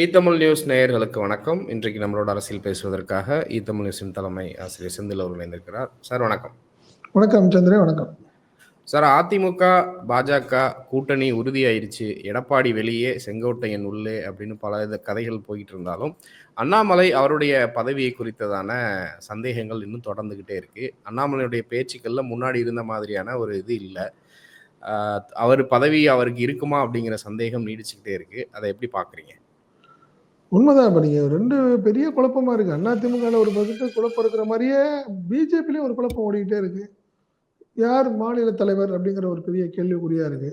ஈத்தமிழ் news நேயர்களுக்கு வணக்கம். இன்றைக்கு நம்மளோட அரசியல் பேசுவதற்காக ஈத்தமிழ் நியூஸின் தலைமை ஆசிரியர் செந்தில் அவர்கள் இணைந்திருக்கிறார். சார் வணக்கம். வணக்கம் சந்திரே வணக்கம். சார் அதிமுக பாஜக கூட்டணி உறுதியாயிருச்சு. எடப்பாடி வெளியே செங்கோட்டையன் உள்ளே அப்படின்னு பல வித கதைகள் போயிட்டு இருந்தாலும் அண்ணாமலை அவருடைய பதவியை குறித்ததான சந்தேகங்கள் இன்னும் தொடர்ந்துகிட்டே இருக்கு. அண்ணாமலையுடைய பேச்சுக்கள்ல முன்னாடி இருந்த மாதிரியான ஒரு இது இல்லை. அவர் பதவி அவருக்கு இருக்குமா அப்படிங்கிற சந்தேகம் நீடிச்சுக்கிட்டே இருக்கு. அதை எப்படி பாக்குறீங்க? உண்மைதான் இப்போ நீங்கள் ரெண்டு பெரிய குழப்பமா இருக்கு. அண்ணா திமுக ஒரு பக்கத்து குழப்பம் இருக்கிற மாதிரியே பிஜேபிலையும் ஒரு குழப்பம் ஓடிக்கிட்டே இருக்கு. யார் மாநில தலைவர் அப்படிங்கிற ஒரு பெரிய கேள்விக்குறியா இருக்கு.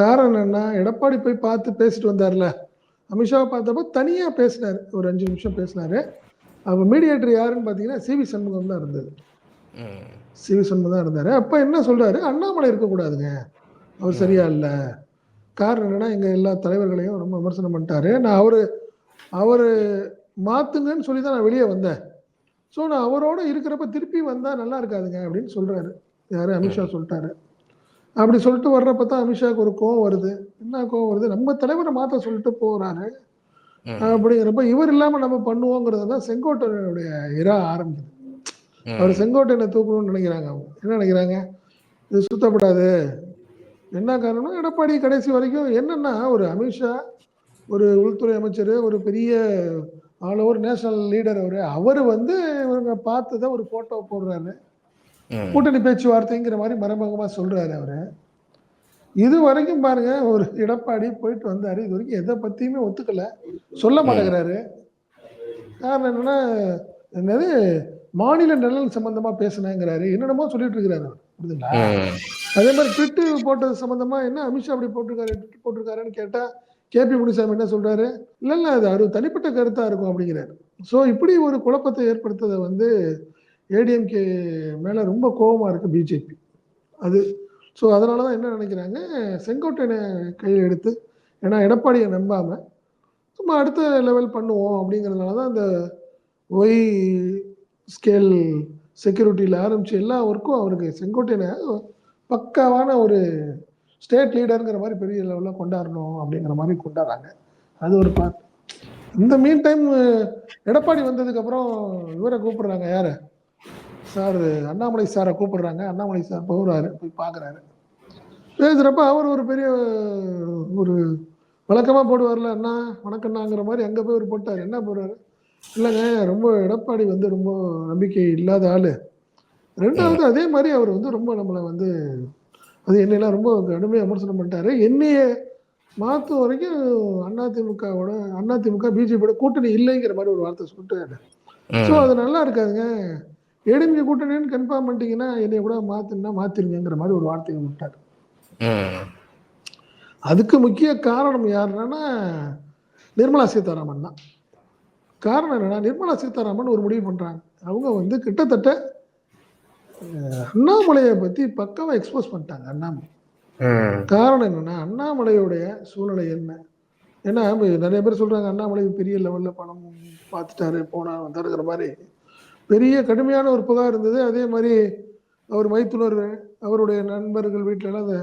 காரணம் என்னன்னா எடப்பாடி போய் பார்த்து பேசிட்டு வந்தார்ல. அமித்ஷாவை பார்த்தப்போ தனியாக பேசினார். ஒரு அஞ்சு நிமிஷம் பேசினாரு. அப்போ மீடியேட்டர் யாருன்னு பார்த்தீங்கன்னா சிவி சண்முகம் தான் இருந்தது சிவி சண்முகம் தான் இருந்தார். அப்போ என்ன சொல்றாரு? அண்ணாமலை இருக்கக்கூடாதுங்க அவர் சரியா இல்லை. காரணம் என்னன்னா எங்கள் எல்லா தலைவர்களையும் ரொம்ப விமர்சனம் பண்ணிட்டாரு. நான் அவர் அவர் மாத்துங்கன்னு சொல்லி தான் நான் வெளியே வந்தேன். ஸோ நான் அவரோட இருக்கிறப்ப திருப்பி வந்தால் நல்லா இருக்காதுங்க அப்படின்னு சொல்றாரு. யாரு? அமித்ஷா சொல்லிட்டாரு. அப்படி சொல்லிட்டு வர்றப்ப தான் அமித்ஷாவுக்கு ஒரு கோவம் வருது. என்ன கோவம் வருது? நம்ம தலைவரை மாத்த சொல்லிட்டு போறாரு. அப்படிங்கிறப்ப இவர் இல்லாம நம்ம பண்ணுவோங்கிறது தான் செங்கோட்டையனுடைய இரா ஆரம்பிக்குது. அவர் செங்கோட்டையனை தூக்கணும்னு நினைக்கிறாங்க அவங்க. என்ன நினைக்கிறாங்க? இது சுத்தப்படாது. என்ன காரணம் எடப்பாடி கடைசி வரைக்கும் என்னன்னா ஒரு அமித்ஷா ஒரு உள்துறை அமைச்சர் ஒரு பெரிய ஆல் ஓவர் நேஷனல் லீடர் அவர் அவர் வந்து இவங்க பார்த்ததை ஒரு போட்டோ போடுறாரு. கூட்டணி பேச்சுவார்த்தைங்கிற மாதிரி மறைமுகமா சொல்றாரு அவரு. இது வரைக்கும் பாருங்க ஒரு எடப்பாடி போயிட்டு வந்தாரு. இது வரைக்கும் எதை பத்தியுமே ஒத்துக்கல. சொல்ல மாட்டேங்கிறாரு. காரணம் என்னன்னா என்னது மாநில நலன் சம்பந்தமா பேசினேங்கிறாரு. என்னென்னமோ சொல்லிட்டு இருக்கிறாரு புரியுதுங்களா? அதே மாதிரி ட்விட்டு போட்டது சம்பந்தமா என்ன அமித்ஷா அப்படி போட்டிருக்காரு ட்விட் போட்டிருக்காருன்னு கேட்டா கேபி முனிசாமி என்ன சொல்றாரு? இல்லை இல்லை அது அவர் தனிப்பட்ட கருத்தா இருக்கும் அப்படிங்கிறாரு. ஸோ இப்படி ஒரு குழப்பத்தை ஏற்படுத்ததை வந்து ஏடிஎம்கே மேலே ரொம்ப கோபமாக இருக்குது பிஜேபி அது ஸோ அதனால தான் என்ன நினைக்கிறாங்க? செங்கோட்டையனை கையில் எடுத்து ஏன்னா எடப்பாடியை நம்பாமல் சும்மா அடுத்த லெவல் பண்ணுவோம் அப்படிங்கிறதுனால தான் அந்த ஒய் ஸ்கேல் செக்யூரிட்டியில் ஆரம்பித்து எல்லா ஒர்க்கும் அவருக்கு செங்கோட்டையனை பக்காவான ஒரு ஸ்டேட் லீடருங்கிற மாதிரி பெரிய லெவலில் கொண்டாடணும் அப்படிங்கிற மாதிரி கொண்டாடுறாங்க. அது ஒரு பார்ட் இந்த மீன் டைம் எடப்பாடி வந்ததுக்கப்புறம் இவரை கூப்பிடுறாங்க. யாரு? சார் அண்ணாமலை சாரை கூப்பிடுறாங்க. அண்ணாமலை சார் போகிறாரு போய் பார்க்குறாரு பேசுகிறப்ப அவர் ஒரு பெரிய ஒரு வழக்கமாக போடுவார்ல அண்ணா வணக்கண்ணாங்கிற மாதிரி அங்கே போய் ஒரு போட்டார். என்ன போடுறாரு? இல்லைங்க ரொம்ப எடப்பாடி வந்து ரொம்ப நம்பிக்கை இல்லாத ஆள். ரெண்டாவது அதே மாதிரி அவர் வந்து ரொம்ப நம்மளை வந்து அது என்னெல்லாம் ரொம்ப கடுமையாக விமர்சனம் பண்ணிட்டாரு. என்னைய மாற்றும் வரைக்கும் அதிமுகவோட அதிமுக பிஜேபியோட கூட்டணி இல்லைங்கிற மாதிரி ஒரு வார்த்தை சொல்லிட்டாரு. ஸோ அது நல்லா இருக்காதுங்க. ஏடிஎம்கே கூட்டணின்னு கன்ஃபார்ம் பண்ணிட்டீங்கன்னா என்னைய கூட மாத்துனா மாத்திருங்கிற மாதிரி ஒரு வார்த்தையை விட்டார். அதுக்கு முக்கிய காரணம் யாருன்னா நிர்மலா சீதாராமன் தான். காரணம் என்னன்னா நிர்மலா சீதாராமன் ஒரு முடிவு பண்றாங்க. அவங்க வந்து கிட்டத்தட்ட அண்ணாமலையை பத்தி பக்காவா எக்ஸ்போஸ் பண்ணிட்டாங்க அண்ணாமலை. காரணம் என்னன்னா அண்ணாமலையுடைய சூழ்நிலை என்ன? ஏன்னா நிறைய பேர் சொல்றாங்க அண்ணாமலை பெரிய லெவல்ல பணம் பார்த்துட்டாரு போனா வந்தாருங்கிற மாதிரி. பெரிய கடுமையான ஒரு புகார் இருந்தது. அதே மாதிரி அவர் மைத்துனர் அவருடைய நண்பர்கள் வீட்டுல எல்லாம் அந்த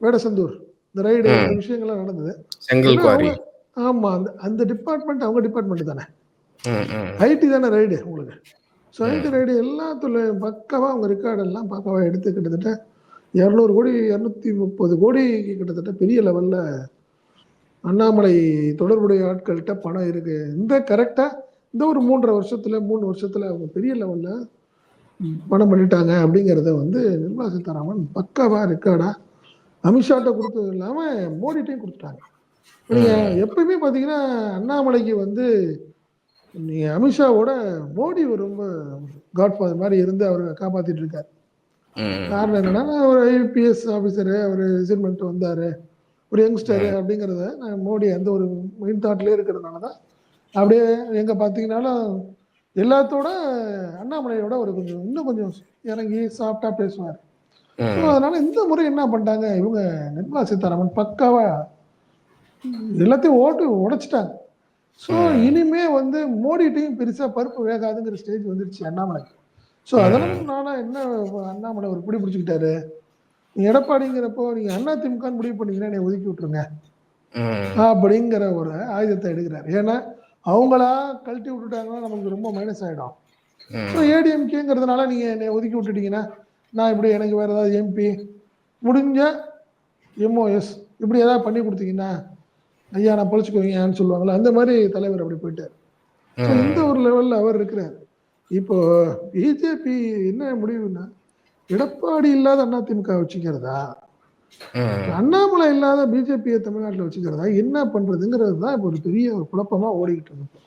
வேடசந்தூர் இந்த ரைடு விஷயங்கள்லாம் நடந்தது. ஆமா அந்த அந்த டிபார்ட்மெண்ட் அவங்க டிபார்ட்மெண்ட் தானே. ஐடி தானே ரைடு உங்களுக்கு? ஐடி ரைடு எல்லாத்துலையும் பக்காவா அவங்க ரெக்கார்டு எல்லாம் பக்காவா எடுத்து கிட்டத்தட்ட இரநூறு கோடி இரநூத்தி முப்பது கோடி கிட்டத்தட்ட பெரிய லெவல்ல அண்ணாமலை தொடர்புடைய ஆட்கள்கிட்ட பணம் இருக்கு. இந்த கரெக்டா இந்த ஒரு மூன்றரை வருஷத்துல மூணு வருஷத்துல அவங்க பெரிய லெவல்ல பணம் பண்ணிட்டாங்க அப்படிங்கிறத வந்து நிர்மலா சீதாராமன் பக்காவா ரெக்கார்டா அமித்ஷாட்ட கொடுத்தது இல்லாம மோடிட்டையும் கொடுத்துட்டாங்க. நீங்க எப்பயுமே பாத்தீங்கன்னா அண்ணாமலைக்கு வந்து நீங்க அமித்ஷாவோட மோடி ரொம்ப காட்ஃபாதர் மாதிரி இருந்து அவர் காப்பாத்திட்டு இருக்காரு காரணம் என்னன்னா ஒரு ஐபிஎஸ் ஆஃபீஸரு அவர் ரிசைன்மெண்ட் வந்தாரு ஒரு யங்ஸ்டர் அப்படிங்கிறத மோடி அந்த ஒரு மைண்ட் தாட்லேயே இருக்கிறதுனால தான் அப்படியே எங்க பார்த்தீங்கன்னாலும் எல்லாத்தோட அண்ணாமலையோட ஒரு கொஞ்சம் இன்னும் கொஞ்சம் இறங்கி சாஃப்டா பேசுவார். அதனால இந்த முறை என்ன பண்ணிட்டாங்க? இவங்க நிர்மலா சீதாராமன் பக்காவா எல்லாத்தையும் ஓட்டு உடைச்சிட்டாங்க. ஸோ இனிமே வந்து மோடிட்டையும் பெருசா பருப்பு வேகாதுங்கிற ஸ்டேஜ் வந்துருச்சு அண்ணாமலை. ஸோ அதெல்லாம் நானா என்ன அண்ணாமலை ஒரு பிடி பிடிச்சிக்கிட்டாரு எடப்பாடிங்கிறப்போ நீங்க அண்ணா திமுக முடிவு பண்ணீங்கன்னா என்னை ஒதுக்கி விட்டுருங்க. ம். அப்படிங்கிற ஒரு ஆயுதத்தை எடுக்கிறார். ஏன்னா அவங்களா கழட்டி விட்டுட்டாங்கன்னா நமக்கு ரொம்ப மைனஸ் ஆயிடும். ஸோ. ஏடிஎம்கேங்கிறதுனால நீங்க என்னை ஒதுக்கி விட்டுட்டீங்கன்னா நான் இப்படி எனக்கு வேற ஏதாவது எம்பி முடிஞ்ச எம்ஓஎஸ் இப்படி ஏதாவது பண்ணி கொடுத்தீங்கன்னா ஐயா நான் பொழைச்சிக்குவீங்கன்னு சொல்லுவாங்கல்ல அந்த மாதிரி தலைவர் அப்படி போயிட்டார் இந்த. ஒரு லெவல்ல அவர் இருக்கிறார் இப்போ பிஜேபி என்ன முடிவுன்னா எடப்பாடி இல்லாத அதிமுக வச்சுக்கிறதா. அண்ணாமலை இல்லாத பிஜேபியை தமிழ்நாட்டில் வச்சுக்கிறதா என்ன பண்றதுங்கிறது தான் இப்போ ஒரு பெரிய குழப்பமா ஓடிக்கிட்டு இருக்கு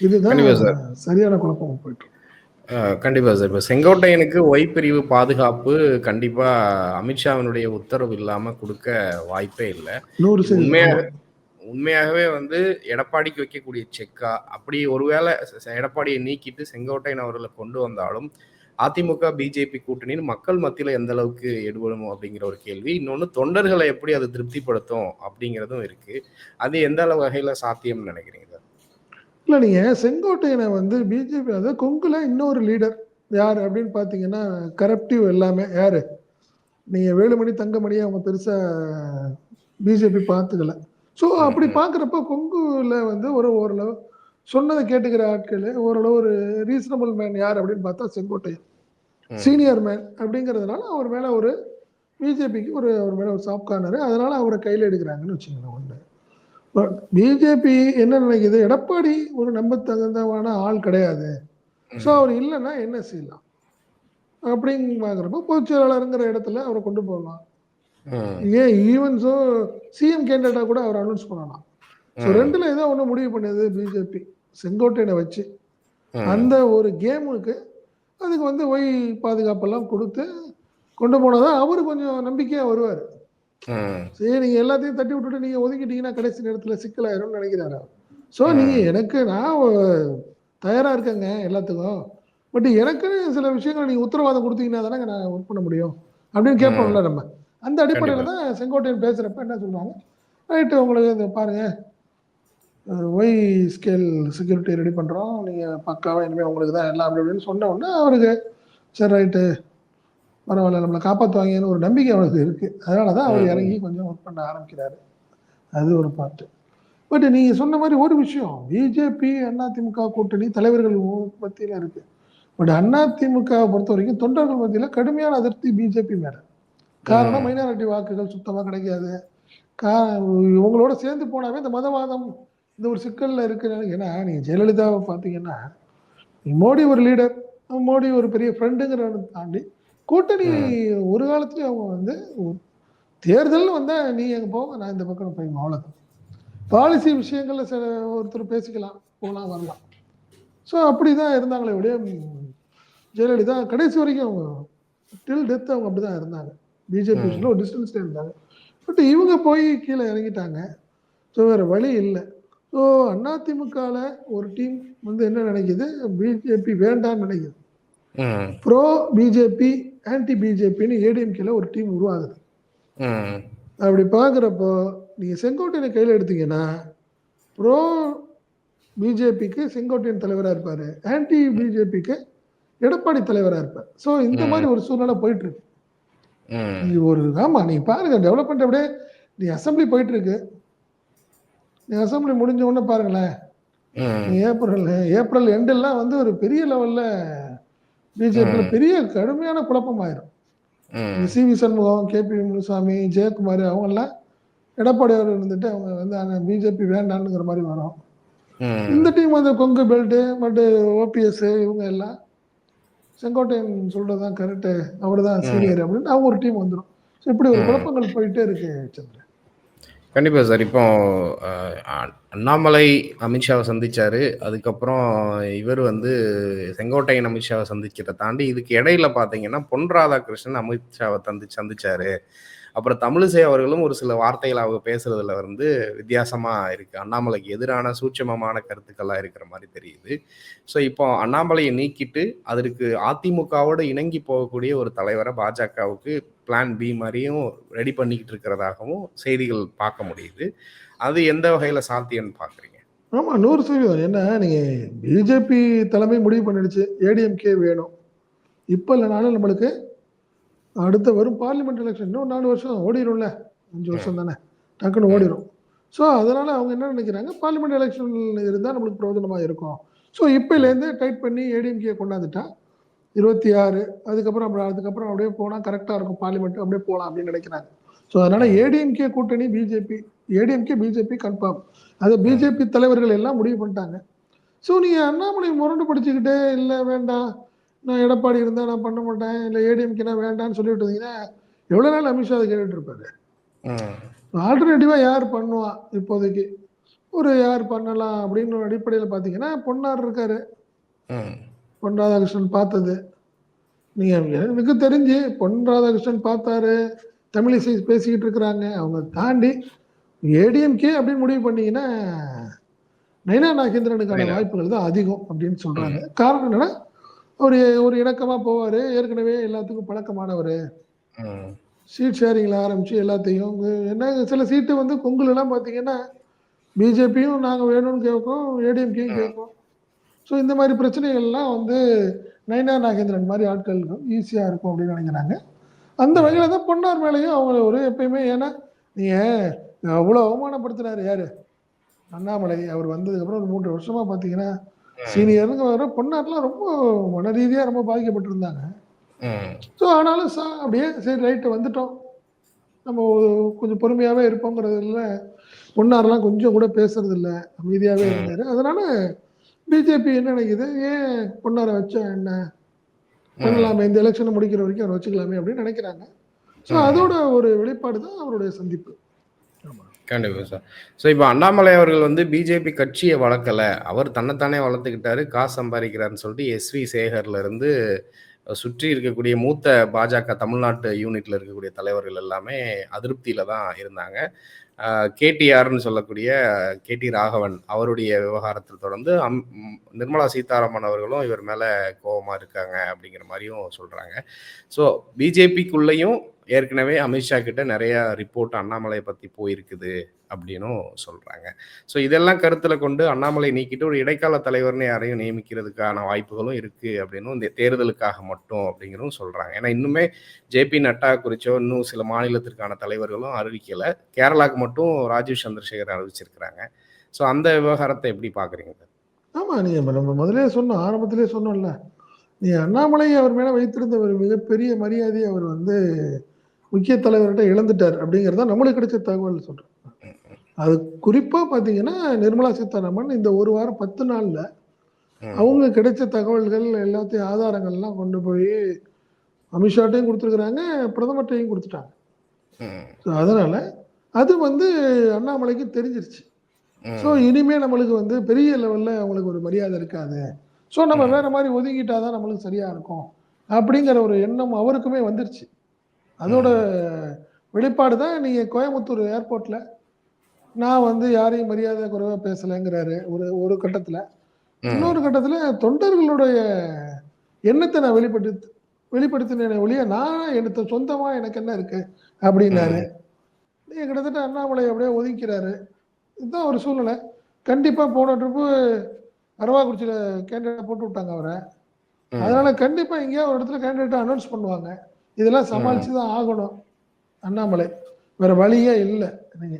இதுதான். சரியான குழப்பமா போயிட்டு கண்டிப்பா சார். இப்ப செங்கோட்டையனுக்கு ஒய் பிரிவு பாதுகாப்பு கண்டிப்பா அமித்ஷாவினுடைய உத்தரவு இல்லாம குடுக்க வாய்ப்பே இல்ல. நூறு இது சதவீதம் உண்மையா ஆமா. உண்மையாகவே வந்து எடப்பாடிக்கு வைக்கக்கூடிய செக்கா, அப்படி ஒருவேளை எடப்பாடிய நீக்கிட்டு செங்கோட்டையன் அவர்கள கொண்டு வந்தாலும், அதிமுக, பிஜேபி கூட்டணின்னு மக்கள் மத்தியில எந்த அளவுக்கு எடுபடும் அப்படிங்கிற ஒரு கேள்வி. இன்னொன்னு தொண்டர்கள எப்படி அது திருப்திப்படுத்தும் அப்படிங்கிறதும் இருக்கு. அது எந்த அளவு வகையில சாத்தியம்னு நினைக்கிறீங்க சார்? இல்ல நீங்க செங்கோட்டையனை வந்து பிஜேபி அதாவது கொங்குல இன்னொரு லீடர் யார் அப்படின்னு பாத்தீங்கன்னா கரப்டிவ் எல்லாமே யாரு? நீங்க வேலுமணி தங்கமணியை அவங்க பெருசா பிஜேபி பார்த்துக்கல ஸோ அப்படி. பார்க்குறப்ப கொங்குல வந்து ஒரு ஓரளவு சொன்னதை கேட்டுக்கிற ஆட்கள் ஓரளவு ஒரு ரீசனபிள் மேன் யார் அப்படின்னு பார்த்தா செங்கோட்டையன். சீனியர் மேன் அப்படிங்கிறதுனால அவர் மேல ஒரு பிஜேபிக்கு ஒரு அவர் மேல ஒரு சாப் கார்னர் அதனால அவரை கையில் எடுக்கிறாங்கன்னு வச்சுக்கோங்க ஒன்று பிஜேபி என்ன நினைக்குது எடப்பாடி ஒரு நம்ப தகுந்தவான ஆள் கிடையாது ஸோ. அவர் இல்லைன்னா என்ன செய்யலாம் அப்படின்னு பார்க்குறப்ப பொதுச் செயலாளருங்கிற இடத்துல அவரை கொண்டு போகலாம். ஏன் ஈவன்ஸோ சிஎம் கேண்டிடேட்டாக கூட அவர் அனௌன்ஸ் பண்ணலாம் ஸோ. ரெண்டுல ஏதோ ஒன்று முடிவு பண்ணுது பிஜேபி செங்கோட்டையனை வச்சு. அந்த ஒரு கேமுக்கு அதுக்கு வந்து ஒய் பாதுகாப்பெல்லாம் கொடுத்து கொண்டு போனதான் அவரு கொஞ்சம் நம்பிக்கையாக வருவார். சரி நீங்கள் எல்லாத்தையும் தட்டி விட்டுட்டு நீங்கள் ஒதுக்கிட்டீங்கன்னா கடைசி நேரத்தில் சிக்கலாயிரும்னு நினைக்கிறாரு? ஸோ. நீங்கள் எனக்கு நான் தயாராக இருக்கேங்க எல்லாத்துக்கும். பட் எனக்குன்னு சில விஷயங்கள் நீங்கள் உத்தரவாதம் கொடுத்தீங்கன்னா தானே நான் ஒர்க் பண்ண முடியும் அப்படின்னு. கேட்போம்ல நம்ம. அந்த அடிப்படையில். தான் செங்கோட்டையன் பேசுகிறப்ப என்ன சொல்கிறாங்க ரைட்டு உங்களுக்கு இந்த பாருங்க. ஒய் ஸ்கேல் செக்யூரிட்டி ரெடி பண்ணுறோம் நீங்கள் பக்காவாக இனிமேல் உங்களுக்கு தான் எல்லாம் அப்படி இப்படின்னு சொன்ன உடனே அவருக்கு சரி ரைட்டு பரவாயில்ல நம்மளை காப்பாற்றுவாங்கன்னு ஒரு நம்பிக்கை அவருக்கு இருக்குது அதனால தான் அவர். இறங்கி கொஞ்சம் ஒர்க் பண்ண ஆரம்பிக்கிறாரு. அது ஒரு பாட்டு பட் நீங்கள் சொன்ன மாதிரி ஒரு விஷயம் பிஜேபி அதிமுக கூட்டணி தலைவர்கள் மத்தியில் இருக்கு. பட் அதிமுக பொறுத்த வரைக்கும் தொண்டர்கள் மத்தியில் கடுமையான அதிருப்தி பிஜேபி மேலே. காரணம். மைனாரிட்டி வாக்குகள் சுத்தமாக கிடைக்காது. கா இவங்களோட சேர்ந்து போனாவே இந்த மதவாதம் இந்த ஒரு சிக்கல்ல இருக்கு. ஏன்னா நீங்க ஜெயலலிதாவை பார்த்தீங்கன்னா மோடி ஒரு லீடர் மோடி ஒரு பெரிய ஃப்ரெண்டுங்கிறத தாண்டி கூட்டணி. ஒரு காலத்துலயும் அவங்க வந்து தேர்தல் வந்தா நீ எங்க போங்க நான் இந்த பக்கம் போய் அவ்வளவுதான் பாலிசி விஷயங்கள்ல சில ஒருத்தர் பேசிக்கலாம். போகலாம் வரலாம். ஸோ அப்படிதான் இருந்தாங்களே ஒழிய ம், ஜெயலலிதா கடைசி வரைக்கும் அவங்க டில் டெத் அவங்க அப்படிதான் இருந்தாங்க. பிஜேபி. ஒரு டிஸ்டன்ஸ்ல இருந்தாங்க. பட் இவங்க போய் கீழே இறங்கிட்டாங்க. ஸோ வேற வழி இல்லை. ஸோ அதிமுகவில் ஒரு டீம் வந்து என்ன நினைக்குது? பிஜேபி வேண்டாம்னு நினைக்குது. ப்ரோ பிஜேபி ஆன்டி பிஜேபின்னு ஏடிஎம்கேல ஒரு டீம் உருவாகுது. அப்படி பார்க்குறப்போ நீங்கள் செங்கோட்டையனை கையில் எடுத்தீங்கன்னா ப்ரோ பிஜேபிக்கு செங்கோட்டையன் தலைவராக இருப்பார். ஆன்டி பிஜேபிக்கு எடப்பாடி தலைவராக இருப்பார். ஸோ இந்த. மாதிரி ஒரு சூழ்நிலை போயிட்டு இருக்கு ம். இது ஒரு ஆமா நீங்க பாருங்க டெவலப்மெண்ட் அப்படியே நீ அசம்பிளி போயிட்டு இருக்கு நீ அசம்பிளி முடிஞ்ச உடனே பாருங்களேன். ஏப்ரல் ஏப்ரல் எண்டெல்லாம் வந்து ஒரு பெரிய லெவல்ல பிஜேபியில். பெரிய கடுமையான குழப்பம் ஆயிரும். C V Shanmugam K P Munusamy Jayakumar அவங்கெல்லாம் எடப்பாடி அவர் இருந்துட்டு அவங்க வந்து பிஜேபி வேண்டாம்னுங்கிற மாதிரி வரும். இந்த டீம் வந்து கொங்கு பெல்ட்டு பட் ஓபிஎஸ் இவங்க எல்லாம் செங்கோட்டையன் சொல்றதுதான் கரெக்டு அவர் தான். சீனியர் அப்படின்னு அவங்க ஒரு டீம் வந்துடும் இப்படி ஒரு. குழப்பங்கள் போயிட்டே இருக்கு சந்திரன் கண்டிப்பாக சார். இப்போ அண்ணாமலை அமித்ஷாவை சந்திச்சாரு. அதுக்கப்புறம் இவர் வந்து செங்கோட்டையன் அமித்ஷாவை சந்திக்கிறத தாண்டி, இதுக்கு இடையில பார்த்தீங்கன்னா, பொன் ராதாகிருஷ்ணன் அமித்ஷாவை தந்து சந்திச்சாரு. அப்புறம் தமிழிசை அவர்களும் ஒரு சில வார்த்தைகள் அவங்க பேசுறதுல வந்து வித்தியாசமா இருக்கு. அண்ணாமலைக்கு எதிரான சூட்சமமான கருத்துக்கள்லாம் இருக்கிற மாதிரி தெரியுது. ஸோ இப்போ அண்ணாமலையை நீக்கிட்டு, அதற்கு அதிமுகவோட இணங்கி போகக்கூடிய ஒரு தலைவரை பாஜகவுக்கு பிளான் பி மாதிரியும் ரெடி பண்ணிக்கிட்டு இருக்கிறதாகவும் செய்திகள் பார்க்க முடியுது. அது எந்த வகையில சாத்தியம்னு பார்க்குறீங்க? ஆமா நூறு சதவீதம் என்ன நீங்க பிஜேபி தலைமை முடிவு பண்ணிடுச்சு ஏடிஎம்கே வேணும் இப்போ இல்லைனாலும் நம்மளுக்கு அடுத்த வரும் பார்லிமெண்ட் எலெக்ஷன் இன்னும் நாலு வருஷம் ஓடிடும்ல. அஞ்சு. வருஷம் தானே? டக்குன்னு. ஓடிடும் ஸோ அதனால அவங்க என்ன நினைக்கிறாங்க? பார்லிமெண்ட் எலெக்ஷன் இருந்தால் நம்மளுக்கு பிரயோஜனமா இருக்கும். ஸோ இப்போலேருந்து டைட் பண்ணி ஏடிஎம்கே கொண்டாந்துட்டா இருபத்தி ஆறு அதுக்கப்புறம் அப்புறம் அதுக்கப்புறம் அப்படியே போனால் கரெக்டாக இருக்கும் பார்லிமெண்ட் அப்படியே போகலாம் அப்படின்னு நினைக்கிறாங்க. ஸோ அதனால ஏடிஎம்கே கூட்டணி பிஜேபி ஏடிஎம்கே பிஜேபி கன்ஃபார்ம் அது பிஜேபி தலைவர்கள் எல்லாம் முடிவு பண்ணிட்டாங்க. ஸோ நீங்கள் அண்ணாமலை முரண்டு படிச்சுக்கிட்டே இல்லை வேண்டாம். நான் எடப்பாடி இருந்தால் நான் பண்ண மாட்டேன் இல்லை ஏடிஎம்கேனா வேண்டாம்னு சொல்லிட்டு இருந்தீங்கன்னா எவ்வளோ நாள் அமித்ஷா அதை கேட்டுட்டு இருப்பாரு. ஆல்டர்னேட்டிவாக யார் பண்ணுவா இப்போதைக்கு? ஒரு யார் பண்ணலாம் அப்படின்னு ஒரு அடிப்படையில் பார்த்தீங்கன்னா பொன்னார் இருக்காரு. பொன் ராதாகிருஷ்ணன் பார்த்தது. நீங்கள் எனக்கு தெரிஞ்சு பொன் ராதாகிருஷ்ணன் பார்த்தாரு. தமிழிசை பேசிக்கிட்டு இருக்கிறாங்க. அவங்க தாண்டி ஏடிஎம்கே அப்படின்னு முடிவு பண்ணீங்கன்னா நைனா நாகேந்திரனுக்கான நைனா. வாய்ப்புகள் தான் அதிகம் அப்படின்னு சொல்றாங்க. காரணம் என்னன்னா அவர் ஒரு இணக்கமா போவாரு. ஏற்கனவே எல்லாத்துக்கும் பழக்கமானவர். சீட் ஷேரிங்ல ஆரம்பிச்சு எல்லாத்தையும் என்ன சில சீட்டு வந்து கொங்குல எல்லாம் பார்த்தீங்கன்னா பிஜேபியும் நாங்கள் வேணும்னு கேட்போம் ஏடிஎம்கேயும் கேட்போம். ஸோ இந்த மாதிரி பிரச்சனைகள்லாம் வந்து நைனா நாகேந்திரன் மாதிரி ஆட்களுக்கும் ஈஸியாக இருக்கும் அப்படின்னு நினைக்கிறாங்க. அந்த வகையில் தான் பொன்னார் மேலேயும் அவங்க ஒரு எப்பயுமே ஏன்னா நீங்கள் அவ்வளோ அவமானப்படுத்தினார் யாரு? அண்ணாமலை. அவர் வந்ததுக்கப்புறம் ஒரு மூன்று வருஷமா பார்த்தீங்கன்னா சீனியருங்க பொன்னார்லாம் ரொம்ப மன ரீதியாக ரொம்ப பாதிக்கப்பட்டிருந்தாங்க. ஸோ ஆனாலும் சா அப்படியே சரி ரைட்டு வந்துட்டோம். நம்ம கொஞ்சம் பொறுமையாகவே இருப்போங்கிறதுல பொன்னாரெலாம் கொஞ்சம் கூட பேசுறது இல்ல அமைதியாகவே இருந்தார். அதனால பிஜேபி என்ன நினைக்குது? ஏன் பொன்னாரை வச்சா என்ன? பண்ணலாமே இந்த எலெக்ஷனை முடிக்கிற வரைக்கும் அவரை வச்சுக்கலாமே அப்படின்னு நினைக்கிறாங்க. ஸோ அதோட ஒரு வெளிப்பாடு தான் அவருடைய சந்திப்பு. கண்டிப்பாக சார். ஸோ இப்போ அண்ணாமலை அவர்கள் வந்து பிஜேபி கட்சியை வளர்க்கல. அவர் தன்னைத்தானே வளர்த்துக்கிட்டாரு காசு சம்பாதிக்கிறாருன்னு சொல்லிட்டு எஸ்வி சேகர்ல இருந்து சுற்றி இருக்கக்கூடிய மூத்த பாஜக தமிழ்நாட்டு யூனிட்ல இருக்கக்கூடிய தலைவர்கள் எல்லாமே அதிருப்தியில தான் இருந்தாங்க. கேடிஆர்னு சொல்லக்கூடிய கேடி ராகவன் அவருடைய விவகாரத்தை தொடர்ந்து அம் நிர்மலா சீதாராமன் அவர்களும் இவர் மேலே கோபமாக இருக்காங்க அப்படிங்கிற மாதிரியும் சொல்கிறாங்க ஸோ பிஜேபிக்குள்ளேயும் ஏற்கனவே அமித்ஷா கிட்ட நிறைய ரிப்போர்ட் அண்ணாமலை பற்றி போயிருக்குது அப்படின்னும் சொல்கிறாங்க ஸோ இதெல்லாம் கருத்தில் கொண்டு அண்ணாமலை நீக்கிட்டு ஒரு இடைக்கால தலைவர்னு யாரையும் நியமிக்கிறதுக்கான வாய்ப்புகளும் இருக்குது அப்படின்னும் இந்த தேர்தலுக்காக மட்டும் அப்படிங்கிறதும் சொல்கிறாங்க ஏன்னா இன்னுமே ஜேபி நட்டா குறிச்சோ இன்னும் சில மாநிலத்திற்கான தலைவர்களும் அறிவிக்கலை. கேரளாவுக்கு மட்டும் ராஜீவ் சந்திரசேகர் அறிவிச்சிருக்கிறாங்க. ஸோ அந்த விவகாரத்தை எப்படி பார்க்குறீங்க ஆமாம் நீங்கள் நம்ம முதலே சொன்னோம் ஆரம்பத்திலே சொன்னோம்ல. நீ அண்ணாமலை அவர் மேலே வைத்திருந்த ஒரு மிகப்பெரிய மரியாதையை அவர் வந்து முக்கிய தலைவர்கிட்ட இழந்துட்டார் அப்படிங்கிறத நம்மளுக்கு கிடைச்ச தகவல் சொல்கிறேன் அது குறிப்பாக பார்த்தீங்கன்னா நிர்மலா சீதாராமன் இந்த ஒரு வாரம் பத்து நாளில் அவங்க கிடைச்ச தகவல்கள் எல்லாத்தையும் ஆதாரங்கள்லாம் கொண்டு போய் அமித்ஷாட்டையும் கொடுத்துருக்குறாங்க பிரதமர்கிட்டையும் கொடுத்துட்டாங்க. ஸோ அதனால் அது வந்து அண்ணாமலைக்கு தெரிஞ்சிருச்சு. ஸோ இனிமே நம்மளுக்கு வந்து பெரிய லெவலில் அவங்களுக்கு ஒரு மரியாதை இருக்காது. ஸோ நம்ம. வேற மாதிரி ஒதுங்கிட்டா தான் நம்மளுக்கு சரியா இருக்கும். அப்படிங்கிற ஒரு எண்ணம் அவருக்குமே வந்துருச்சு. அதோட வெளிப்பாடு தான் நீங்கள் கோயம்புத்தூர் ஏர்போர்ட்டில் நான் வந்து யாரையும் மரியாதை குறைவாக பேசலைங்கிறாரு. ஒரு ஒரு கட்டத்தில். இன்னொரு கட்டத்தில் தொண்டர்களுடைய எண்ணத்தை நான் வெளிப்படுத்தி வெளிப்படுத்தினேன் ஒழிய நான் எனக்கு சொந்தமாக எனக்கு என்ன இருக்கு அப்படின்னாரு. நீங்க கிட்டத்தட்ட அண்ணாமலை அப்படியே ஒதுக்கிறாரு இதுதான் ஒரு சூழ்நிலை. கண்டிப்பாக போன ட்ரிப்பு அரவாக்குறிச்சியில் கேண்டிடேட் போட்டு விட்டாங்க அவரை. அதனால கண்டிப்பாக எங்கேயாவது ஒரு இடத்துல கேண்டிடேட் அனௌன்ஸ் பண்ணுவாங்க. இதெல்லாம் சமாளிச்சு தான் ஆகணும். அண்ணாமலை. வேற வழியே இல்லை நீங்க.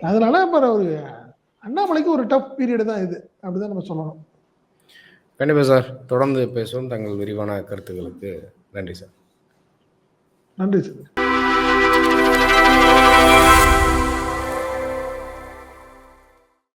அதனால ஒரு அண்ணாமலைக்கு ஒரு டஃப் பீரியட் தான் இது. அப்படிதான் நம்ம சொல்லணும். கண்டிப்பா சார். தொடர்ந்து பேசுவோம். தங்கள் விரிவான கருத்துக்களுக்கு. நன்றி சார். நன்றி சார்.